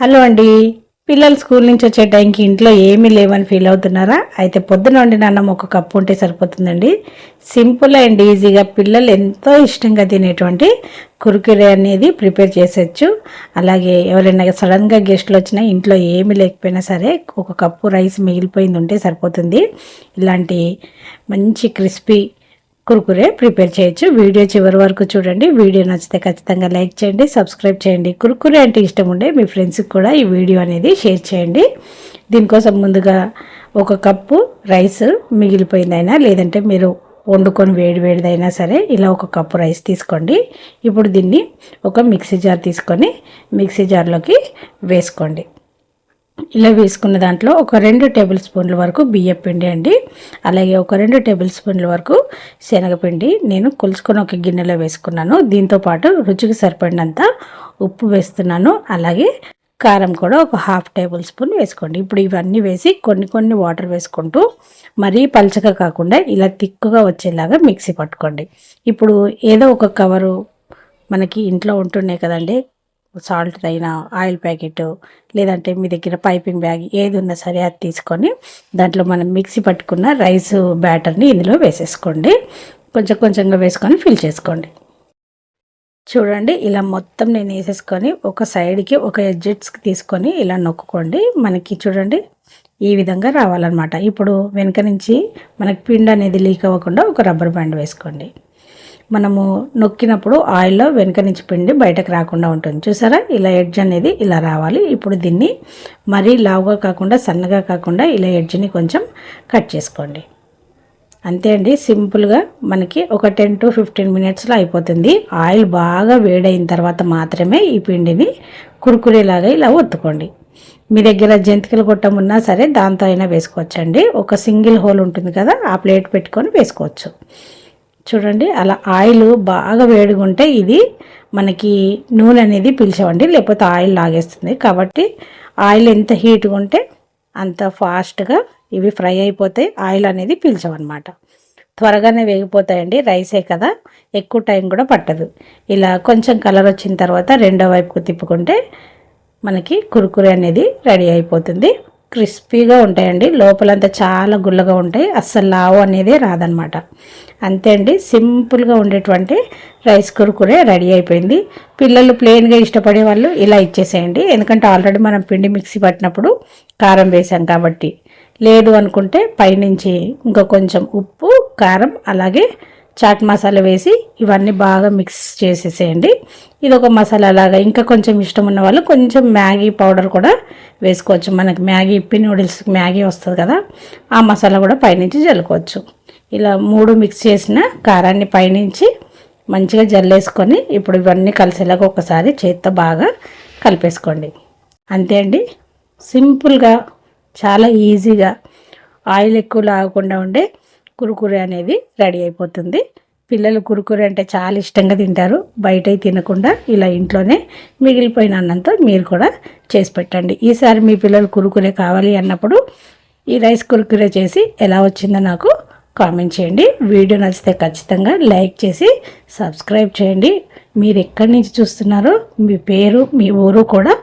Hello అండి. పిల్లలు school నుంచి వచ్చే టైంకి ఇంట్లో ఏమీ లేవని ఫీల్ అవుతున్నారా? అయితే పొద్దున వండిన అన్నం ఒక కప్పు ఉంటే సరిపోతుందండి. సింపుల్ అండ్ ఈజీగా పిల్లలు ఎంతో ఇష్టంగా తినేటువంటి కురుకురే అనేది ప్రిపేర్ చేసేయచ్చు అలాగే ఎవరైనా సడన్గా గెస్ట్లు వచ్చినా ఇంట్లో ఏమీ లేకపోయినా సరే ఒక కప్పు రైస్ మిగిలిపోయింది ఉంటే సరిపోతుంది. ఇలాంటి మంచి క్రిస్పీ కురుకురే ప్రిపేర్ చేయొచ్చు. వీడియో చివరి వరకు చూడండి. వీడియో నచ్చితే ఖచ్చితంగా లైక్ చేయండి సబ్స్క్రైబ్ చేయండి. కురుకురే అంటే ఇష్టం ఉండే మీ ఫ్రెండ్స్కి కూడా ఈ వీడియో అనేది షేర్ చేయండి. దీనికోసం ముందుగా ఒక కప్పు రైస్ మిగిలిపోయిందైనా లేదంటే మీరు వండుకొని వేడి వేడిదైనా సరే ఇలా ఒక కప్పు రైస్ తీసుకోండి. ఇప్పుడు దీన్ని ఒక మిక్సీ జార్ తీసుకొని మిక్సీ జార్లోకి వేసుకోండి. ఇలా వేసుకున్న దాంట్లో ఒక రెండు టేబుల్ స్పూన్ల వరకు బియ్యం పిండి అండి. అలాగే ఒక రెండు టేబుల్ స్పూన్ల వరకు శనగపిండి. నేను కొలుచుకొని ఒక గిన్నెలో వేసుకున్నాను. దీంతో పాటు రుచికి సరిపడినంత ఉప్పు వేస్తున్నాను. అలాగే కారం కూడా ఒక హాఫ్ టేబుల్ స్పూన్ వేసుకోండి. ఇప్పుడు ఇవన్నీ వేసి కొన్ని కొన్ని వాటర్ వేసుకుంటూ మరీ పలచగా కాకుండా ఇలా తిక్కుగా వచ్చేలాగా మిక్సీ పట్టుకోండి. ఇప్పుడు ఏదో ఒక కవరు మనకి ఇంట్లో ఉంటున్నాయి కదండి సాల్ట్ అయినా ఆయిల్ ప్యాకెట్ లేదంటే మీ దగ్గర పైపింగ్ బ్యాగ్ ఏది ఉన్నా సరే అది తీసుకొని దాంట్లో మనం మిక్సీ పట్టుకున్న రైస్ బ్యాటర్ని ఇందులో వేసేసుకోండి. కొంచెం కొంచెంగా వేసుకొని ఫిల్ చేసుకోండి. చూడండి ఇలా మొత్తం నేను వేసేసుకొని ఒక సైడ్కి ఒక ఎడ్జెట్స్కి తీసుకొని ఇలా నొక్కుకోండి. మనకి చూడండి ఈ విధంగా రావాలన్నమాట. ఇప్పుడు వెనక నుంచి మనకి పిండి అనేది లీక్ అవ్వకుండా ఒక రబ్బర్ బ్యాండ్ వేసుకోండి. మనము నొక్కినప్పుడు ఆయిల్లో వెనుక నుంచి పిండి బయటకు రాకుండా ఉంటుంది. చూసారా? ఇలా ఎడ్జ్ అనేది ఇలా రావాలి. ఇప్పుడు దీన్ని మరీ లావుగా కాకుండా సన్నగా కాకుండా ఇలా ఎడ్జ్ని కొంచెం కట్ చేసుకోండి. అంతే అండి. సింపుల్గా మనకి ఒక టెన్ టు ఫిఫ్టీన్ మినిట్స్లో అయిపోతుంది. ఆయిల్ బాగా వేడైన తర్వాత మాత్రమే ఈ పిండిని కురుకురేలాగా ఇలా ఒత్తుకోండి. మీ దగ్గర జంతికలు కొట్టం ఉన్నా సరే దాంతో అయినా వేసుకోవచ్చండి. ఒక సింగిల్ హోల్ ఉంటుంది కదా ఆ ప్లేట్ పెట్టుకొని వేసుకోవచ్చు. చూడండి అలా ఆయిల్ బాగా వేడిగా ఉంటే ఇది మనకి నూనె అనేది పీల్చవండి లేకపోతే ఆయిల్ లాగేస్తుంది. కాబట్టి ఆయిల్ ఎంత హీట్గా ఉంటే అంత ఫాస్ట్గా ఇవి ఫ్రై అయిపోతాయి ఆయిల్ అనేది పీల్చవన్నమాట. త్వరగానే వేగిపోతాయండి రైసే కదా ఎక్కువ టైం కూడా పట్టదు. ఇలా కొంచెం కలర్ వచ్చిన తర్వాత రెండో వైపుకు తిప్పుకుంటే మనకి కురుకురే అనేది రెడీ అయిపోతుంది. క్రిస్పీగా ఉంటాయండి లోపలంతా చాలా గుల్లగా ఉంటాయి అస్సలు లావు అనేది రాదనమాట అంతే అండి. సింపుల్గా ఉండేటువంటి రైస్ కురుకురే రెడీ అయిపోయింది. పిల్లలు ప్లెయిన్గా ఇష్టపడే వాళ్ళు ఇలా ఇచ్చేసేయండి. ఎందుకంటే ఆల్రెడీ మనం పిండి మిక్సీ పట్టినప్పుడు కారం వేసాం కాబట్టి. లేదు అనుకుంటే పైనుంచి ఇంకా కొంచెం ఉప్పు కారం అలాగే చాట్ మసాలా వేసి ఇవన్నీ బాగా మిక్స్ చేసేసేయండి. ఇది ఒక మసాలా లాగా ఇంకా కొంచెం ఇష్టం ఉన్న వాళ్ళు కొంచెం మ్యాగీ పౌడర్ కూడా వేసుకోవచ్చు. మనకి మ్యాగీ ఇప్పి నూడిల్స్ మ్యాగీ వస్తుంది కదా ఆ మసాలా కూడా పైనుంచి జల్లుకోవచ్చు ఇలా మూడు మిక్స్ చేసిన కారాన్ని పైనుంచి మంచిగా జల్లేసుకొని ఇప్పుడు ఇవన్నీ కలిసేలాగా ఒకసారి చేత్తో బాగా కలిపేసుకోండి. అంతే అండి. సింపుల్గా చాలా ఈజీగా ఆయిల్ ఎక్కువ లాగకుండా ఉండే కురుకురే అనేది రెడీ అయిపోతుంది. పిల్లలు కురుకురే అంటే చాలా ఇష్టంగా తింటారు. బయట తినకుండా ఇలా ఇంట్లోనే మిగిలిపోయిన అన్నంతో మీరు కూడా చేసి పెట్టండి. ఈసారి మీ పిల్లలు కురుకురే కావాలి అన్నప్పుడు ఈ రైస్ కురుకురే చేసి ఎలా వచ్చిందో నాకు కామెంట్ చేయండి. వీడియో నచ్చితే ఖచ్చితంగా లైక్ చేసి సబ్స్క్రైబ్ చేయండి. మీరు ఎక్కడి నుంచి చూస్తున్నారో మీ పేరు మీ ఊరు కూడా